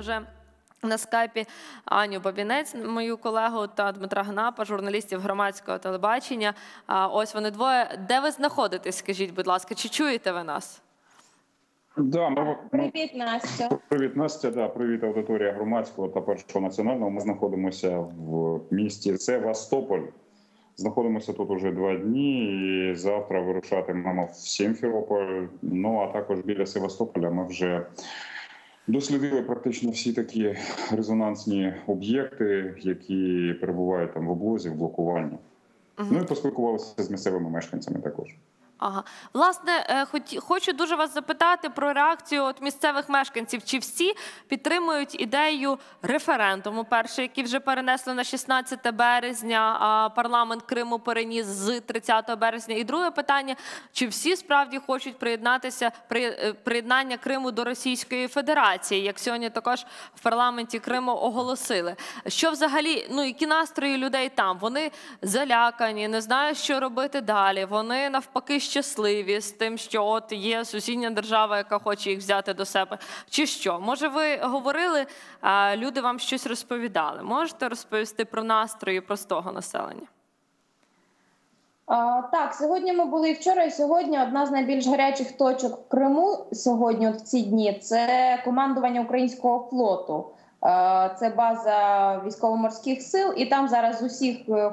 вже. На скайпі Аню Бабінець, мою колегу, та Дмитра Гнапа, журналістів громадського телебачення. А ось вони двоє. Де ви знаходитесь? Скажіть, будь ласка, чи чуєте ви нас? Да, ми, ми, Привіт, Настя. привіт, Настя. Да, привіт, аудиторія громадського та першого національного. Ми знаходимося в місті Севастополь. Знаходимося тут уже два дні. і Завтра вирушатимемо в Сімферополь. Ну а також біля Севастополя ми вже дослідили практично всі такі резонансні об'єкти, які перебувають там в облозі, в блокуванні. Ну і поспілкувалися з місцевими мешканцями також. Ага, власне, е, хоті- хочу дуже вас запитати про реакцію от місцевих мешканців. Чи всі підтримують ідею референдуму? Перший, який вже перенесли на 16 березня, а парламент Криму переніс з 30 березня. І друге питання: чи всі справді хочуть приєднатися при е, приєднання Криму до Російської Федерації, як сьогодні також в парламенті Криму оголосили? Що взагалі, ну які настрої людей там? Вони залякані, не знають, що робити далі. Вони навпаки щасливі з тим, що от є сусідня держава, яка хоче їх взяти до себе. Чи що? Може, ви говорили, люди вам щось розповідали? Можете розповісти про настрої простого населення? Так, сьогодні ми були і вчора, і сьогодні одна з найбільш гарячих точок в Криму сьогодні, от в ці дні, це командування українського флоту. Е, Це база військово-морських сил, і там зараз усіх е,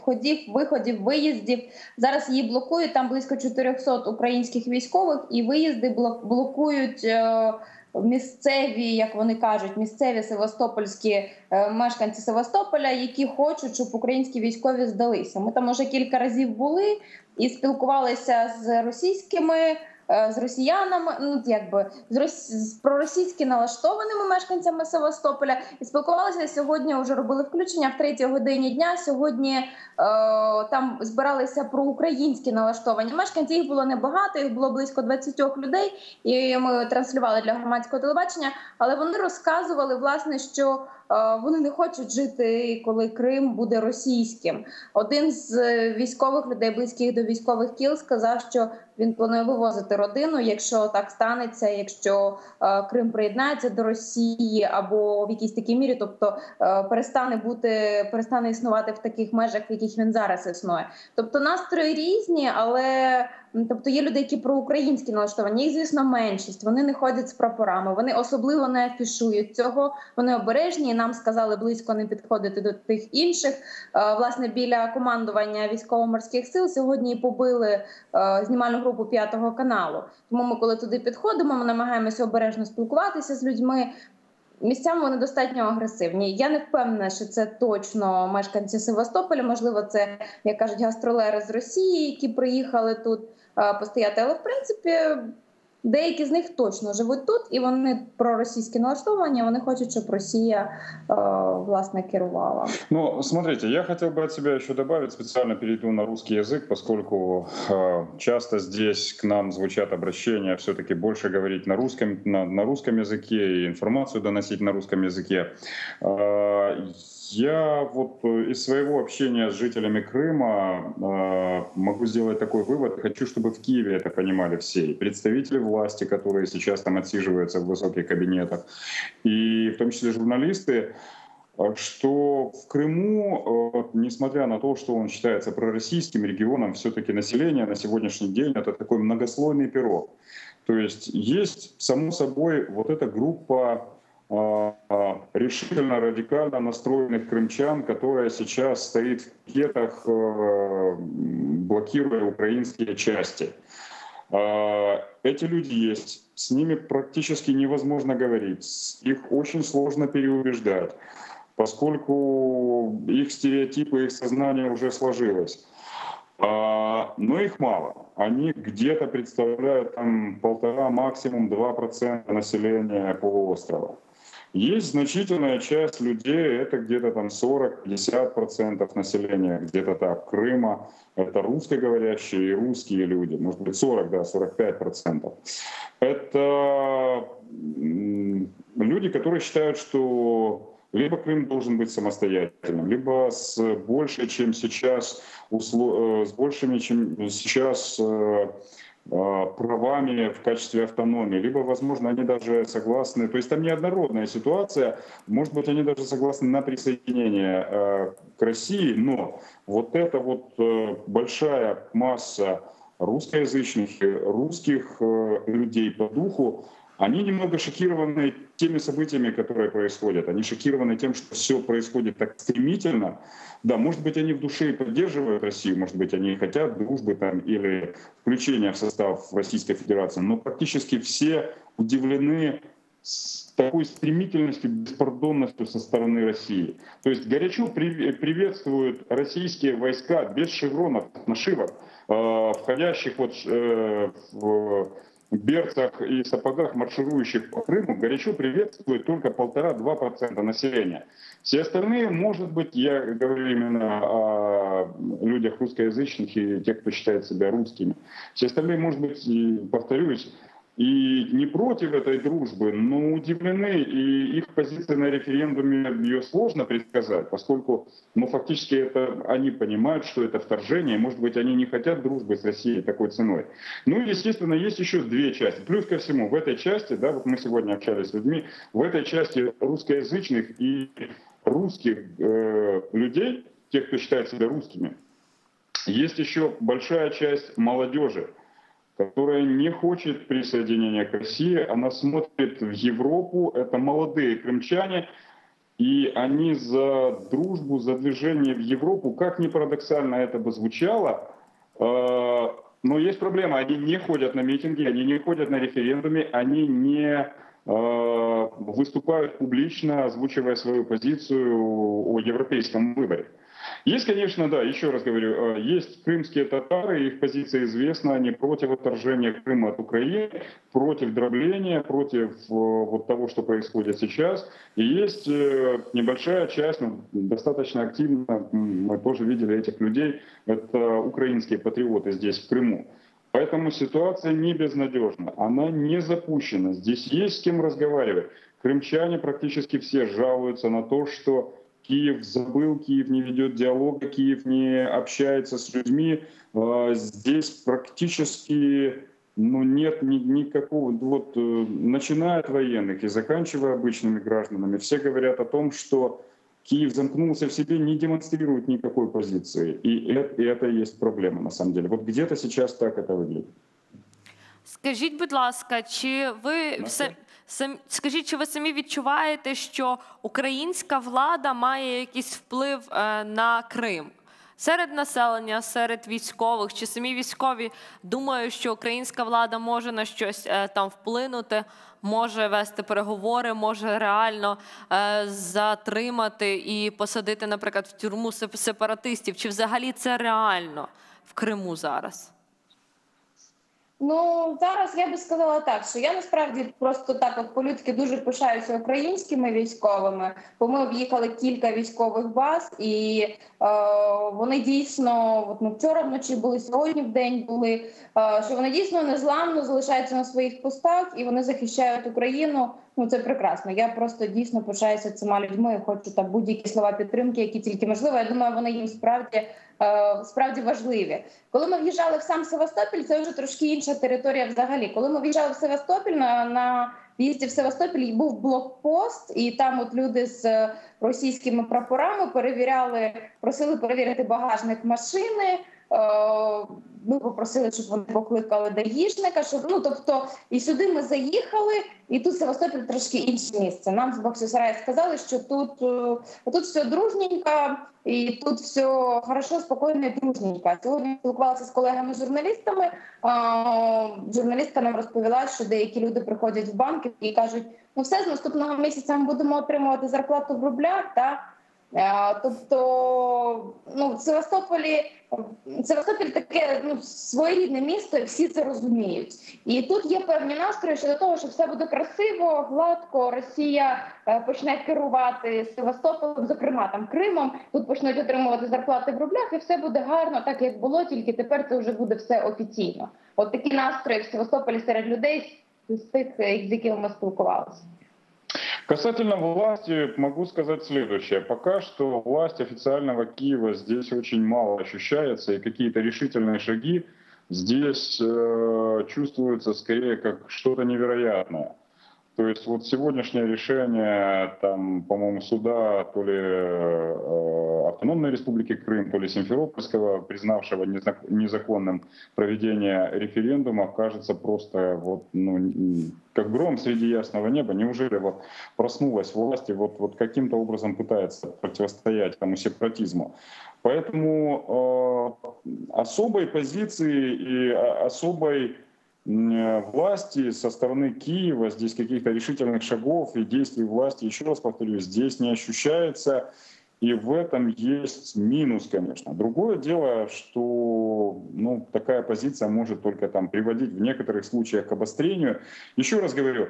входів, виходів, виїздів зараз її блокують. Там близько 400 українських військових, і виїзди блок- блокують е, місцеві, як вони кажуть, місцеві севастопольські мешканці Севастополя, які хочуть, щоб українські військові здалися. Ми там уже кілька разів були і спілкувалися з російськими. Е, З росіянами, ну якби з рос... з проросійськи налаштованими мешканцями Севастополя, і спілкувалися сьогодні. Вже робили включення в третій годині дня. Сьогодні е, там збиралися проукраїнські налаштовані мешканці. Їх було небагато, їх було близько 20 людей. І ми транслювали для громадського телебачення. Але вони розказували власне, що вони не хочуть жити, коли Крим буде російським. Один з е, військових людей, близьких до військових кіл, сказав, що він планує вивозити родину, якщо так станеться, якщо е, Крим приєднається до Росії або в якійсь такій мірі, тобто е, перестане бути, перестане існувати в таких межах, в яких він зараз існує. Тобто настрої різні, але тобто є люди, які проукраїнські налаштовані. Їх, звісно, меншість. Вони не ходять з прапорами, вони особливо не афішують цього. Вони обережні. і Нам сказали близько не підходити до тих інших. Е, Власне, біля командування військово-морських сил сьогодні побили е, знімальну групу п'ятого каналу. Тому ми, коли туди підходимо, ми намагаємося обережно спілкуватися з людьми. Місцями вони достатньо агресивні. Я не впевнена, що це точно мешканці Севастополя. Можливо, це як кажуть гастролери з Росії, які приїхали тут постояти. Але в принципі деякі з них точно живуть тут, і вони проросійські налаштовані. Вони хочуть, щоб Росія е, власне керувала. Ну, смотрите, я хотел бы от себя еще добавить, специально перейду на русский язык, поскольку э, часто здесь к нам звучат обращения все-таки больше говорить на русском, на, на русском языке и информацию доносить на русском языке. Я вот э, из своего общения с жителями Крыма э, могу сделать такой вывод. Хочу, чтобы в Киеве это понимали все. И представители власти, которые сейчас там отсиживаются в высоких кабинетах, и в том числе журналисты, э, что в Крыму, э, несмотря на то, что он считается пророссийским регионом, все-таки население на сегодняшний день это такой многослойный пирог. То есть есть, само собой, вот эта группа решительно радикально настроенных крымчан, которая сейчас стоит в пикетах, э, блокируя украинские части. А, Эти люди есть, с ними практически невозможно говорить, их очень сложно переубеждать, поскольку их стереотипы, их сознание уже сложилось. А, Но их мало. Они где-то представляют там полтора, максимум 2% населения полуострова. Есть значительная часть людей, это где-то там 40-50% населения, где-то так, Крыма. Это русскоговорящие и русские люди, может быть 40, да, 45%. Это люди, которые считают, что либо Крым должен быть самостоятельным, либо с большей, чем сейчас, э, с большими, чем сейчас Э, правами в качестве автономии, либо, возможно, они даже согласны, то есть там неоднородная ситуация, может быть, они даже согласны на присоединение э, к России, но вот эта вот э, большая масса русскоязычных, русских людей по духу, они немного шокированы теми событиями, которые происходят. Они шокированы тем, что все происходит так стремительно, да, может быть, они в душе и поддерживают Россию, может быть, они хотят дружбы там или включения в состав Российской Федерации, но практически все удивлены с такой стремительностью, беспардонностью со стороны России. То есть горячо приветствуют российские войска без шевронов, нашивок, э, входящих вот э, в берцах и сапогах, марширующих по Крыму, горячо приветствует только полтора-два процента населения. Все остальные, может быть, я говорю именно о людях русскоязычных и тех, кто считает себя русскими. Все остальные, может быть, повторюсь, и не против этой дружбы, но удивлены, и их позиция на референдуме ее сложно предсказать, поскольку ну, фактически это, они понимают, что это вторжение, может быть, они не хотят дружбы с Россией такой ценой. Ну и, естественно, есть еще две части. Плюс ко всему, в этой части, да, вот мы сегодня общались с людьми, в этой части русскоязычных и русских э, людей, тех, кто считает себя русскими, есть еще большая часть молодежи, которая не хочет присоединения к России, она смотрит в Европу, это молодые крымчане, и они за дружбу, за движение в Европу, как ни парадоксально это бы звучало, э, но есть проблема, они не ходят на митинги, они не ходят на референдумы, они не э, выступают публично, озвучивая свою позицию о европейском выборе. Есть, конечно, да, еще раз говорю, э, есть крымские татары, их позиция известна, они против отторжения Крыма от Украины, против дробления, против э, вот того, что происходит сейчас. И есть э, небольшая часть, ну, достаточно активно, мы тоже видели этих людей, это украинские патриоты здесь, в Крыму. Поэтому ситуация не безнадежна, она не запущена. Здесь есть с кем разговаривать. Крымчане практически все жалуются на то, что Киев забыл, Киев не ведет диалога, Киев не общается с людьми. А, здесь практически ну, нет ни, никакого, вот э, начиная от военных и заканчивая обычными гражданами, все говорят о том, что Киев замкнулся в себе, не демонстрирует никакой позиции. И это, и это и есть проблема на самом деле. Вот где-то сейчас так это выглядит. Скажіть, будь ласка, чи ви все скажіть, чи ви самі відчуваєте, що українська влада має якийсь вплив е, на Крим? Серед населення, серед військових чи самі військові думають, що українська влада може на щось е, там вплинути, може вести переговори, може реально е, затримати і посадити, наприклад, в тюрму сепаратистів. Чи взагалі це реально в Криму зараз? Ну зараз я би сказала так, що я насправді просто так, от по-людськи дуже пишаюся українськими військовими, бо ми об'їхали кілька військових баз, і е, вони дійсно от ми вчора вночі були сьогодні в день були. Е, що вони дійсно незламно залишаються на своїх постах і вони захищають Україну. Ну це прекрасно. Я просто дійсно пишаюся цими людьми. Хочу там будь-які слова підтримки, які тільки можливо. Я думаю, вони їм справді справді важливі. Коли ми в'їжджали в сам Севастополь, це вже трошки інша територія. Взагалі, коли ми в'їжджали в Севастополь на на в'їзді в Севастополь був блокпост, і там от люди з російськими прапорами перевіряли, просили перевірити багажник машини. Ми попросили, щоб вони покликали даїшника. Щоб ну тобто, і сюди ми заїхали, і тут Севастополь трошки інше місце. Нам з Боксюсарая сказали, що тут е, тут все дружненько, і тут все хорошо, спокійно і дружненько. Сьогодні спілкувалася з колегами-журналістами. Журналістка нам розповіла, що деякі люди приходять в банки і кажуть: ну все з наступного місяця ми будемо отримувати зарплату в рублях. Та тобто, ну в Севастополі Севастополь таке ну своєрідне місто, і всі це розуміють. І тут є певні настрої щодо того, що все буде красиво, гладко. Росія е, почне керувати Севастополем, зокрема там Кримом. Тут почнуть отримувати зарплати в рублях, і все буде гарно, так як було. Тільки тепер це вже буде все офіційно. От такі настрої в Севастополі серед людей з тих, з якими ми спілкувалися. Касательно власти могу сказать следующее. Пока что власть официального Киева здесь очень мало ощущается, и какие-то решительные шаги здесь э, чувствуется скорее как что-то невероятное. То есть вот сегодняшнее решение, там, по-моему, суда то ли э, Автономной Республики Крым, то ли Симферопольского, признавшего незаконным проведение референдума, кажется просто вот, ну, как гром среди ясного неба. Неужели вот проснулась власть и вот, вот каким-то образом пытается противостоять этому сепаратизму? Поэтому э, особой позиции и а, особой власти со стороны Киева, здесь каких-то решительных шагов и действий власти, еще раз повторюсь, здесь не ощущается. И в этом есть минус, конечно. Другое дело, что ну, такая позиция может только там приводить в некоторых случаях к обострению. Еще раз говорю,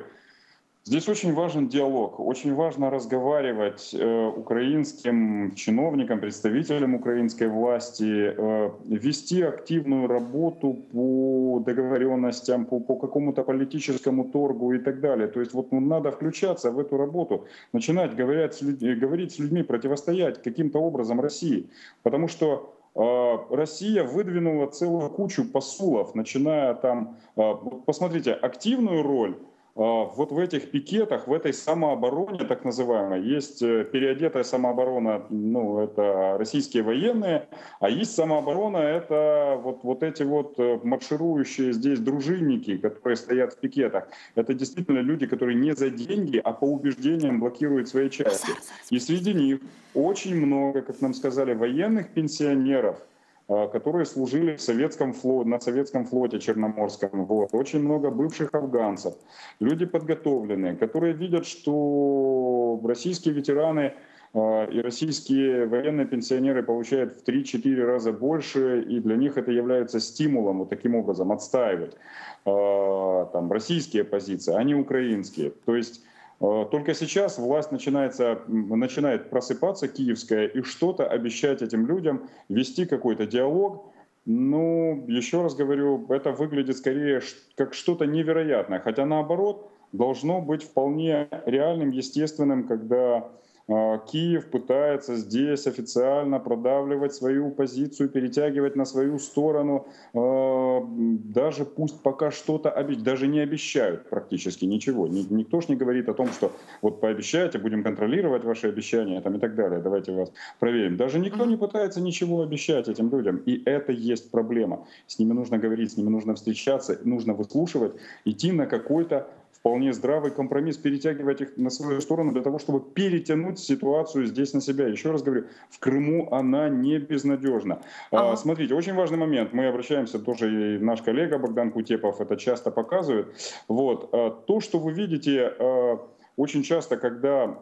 Здесь очень важен диалог, очень важно разговаривать э, украинским чиновникам, представителям украинской власти, э, вести активную работу по договоренностям, по, по какому-то политическому торгу и так далее. То есть вот ну, надо включаться в эту работу, начинать говорить с, людьми, говорить с людьми, противостоять каким-то образом России. Потому что э, Россия выдвинула целую кучу посулов, начиная там, э, посмотрите, активную роль вот в этих пикетах, в этой самообороне, так называемой, есть э, переодетая самооборона, ну, это российские военные, а есть самооборона, это вот, вот эти вот э, марширующие здесь дружинники, которые стоят в пикетах. Это действительно люди, которые не за деньги, а по убеждениям блокируют свои части. И среди них очень много, как нам сказали, военных пенсионеров, а, которые служили в советском флоте, на советском флоте Черноморском. Вот. Очень много бывших афганцев, люди подготовленные, которые видят, что российские ветераны а, и российские военные пенсионеры получают в 3-4 раза больше, и для них это является стимулом вот таким образом отстаивать а, там, российские позиции, а не украинские. То есть Э, только сейчас власть начинается, начинает просыпаться, киевская, и что-то обещать этим людям, вести какой-то диалог. Ну, еще раз говорю, это выглядит скорее как что-то невероятное. Хотя наоборот, должно быть вполне реальным, естественным, когда Киев пытается здесь официально продавливать свою позицию, перетягивать на свою сторону, а, даже пусть пока что-то даже не обещают практически ничего. Никто ж не говорит о том, что вот пообещайте, будем контролировать ваши обещания там, и так далее, давайте вас проверим. Даже никто не пытается ничего обещать этим людям, и это есть проблема. С ними нужно говорить, с ними нужно встречаться, нужно выслушивать, идти на какой-то вполне здравый компромисс, перетягивать их на свою сторону для того, чтобы перетянуть ситуацию здесь на себя. Еще раз говорю, в Крыму она не безнадежна. А, ага. смотрите, очень важный момент. Мы обращаемся тоже, и наш коллега Богдан Кутепов это часто показывает. Вот. А, то, что вы видите а, очень часто, когда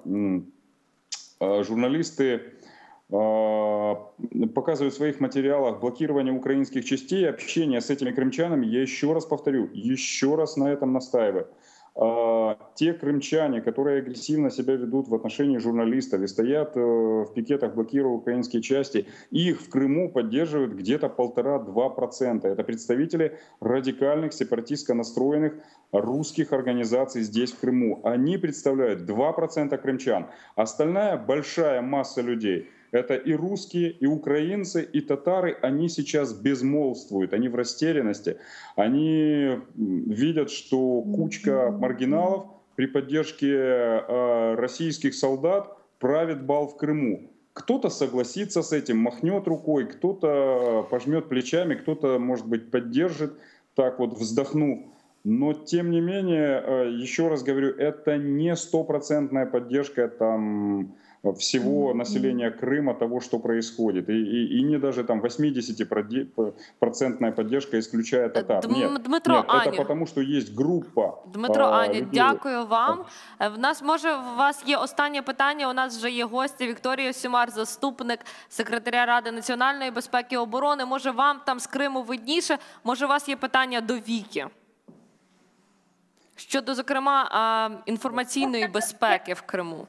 журналисты показывают в своих материалах блокирование украинских частей, общение с этими крымчанами, я еще раз повторю, еще раз на этом настаиваю. А, те крымчане, которые агрессивно себя ведут в отношении журналистов и стоят э, в пикетах, блокируя украинские части, их в Крыму поддерживают где-то полтора-два процента. Это представители радикальных, сепаратистско настроенных русских организаций здесь, в Крыму. Они представляют 2% крымчан. Остальная большая масса людей — это и русские, и украинцы, и татары, они сейчас безмолвствуют, они в растерянности. Они видят, что кучка маргиналов при поддержке э, российских солдат правит бал в Крыму. Кто-то согласится с этим, махнет рукой, кто-то пожмет плечами, кто-то, может быть, поддержит, так вот вздохнув. Но, тем не менее, э, еще раз говорю, это не стопроцентная поддержка там, всего населения Крыма того, что происходит. И, и, и не даже там 80% поддержка исключая татар. Дм, нет, Дмитро, нет Аня. это потому, що є група. Дмитро, а, Аня, людей. дякую вам. В нас може у вас є останнє питання. У нас вже є гості Вікторія Сюмар, заступник секретаря Ради національної безпеки і оборони. Може, вам там з Криму видніше? Може, у вас є питання до Віки? Щодо, зокрема, інформаційної безпеки в Криму.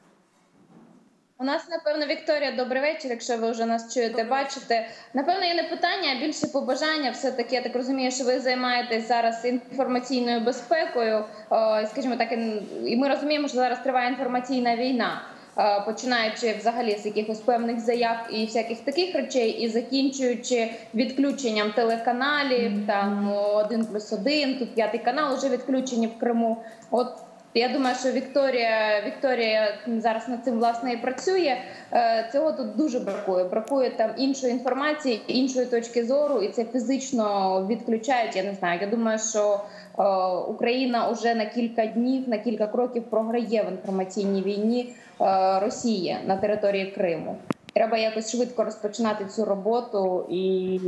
У нас, напевно, Вікторія, добрий вечір. Якщо ви вже нас чуєте, бачите. Напевно, є не питання, а більше побажання. Все таки я так розумію, що ви займаєтесь зараз інформаційною безпекою. Скажімо так, і ми розуміємо, що зараз триває інформаційна війна. е, починаючи взагалі з якихось певних заяв і всяких таких речей, і закінчуючи відключенням телеканалів, там один плюс один, тут п'ятий канал вже відключені в Криму. От я думаю, що Вікторія Вікторія зараз над цим власне і працює. Е, цього тут дуже бракує. Бракує там іншої інформації, іншої точки зору, і це фізично відключають. Я не знаю. Я думаю, що е, Україна вже на кілька днів, на кілька кроків програє в інформаційній війні е, Росії на території Криму. Треба якось швидко розпочинати цю роботу і.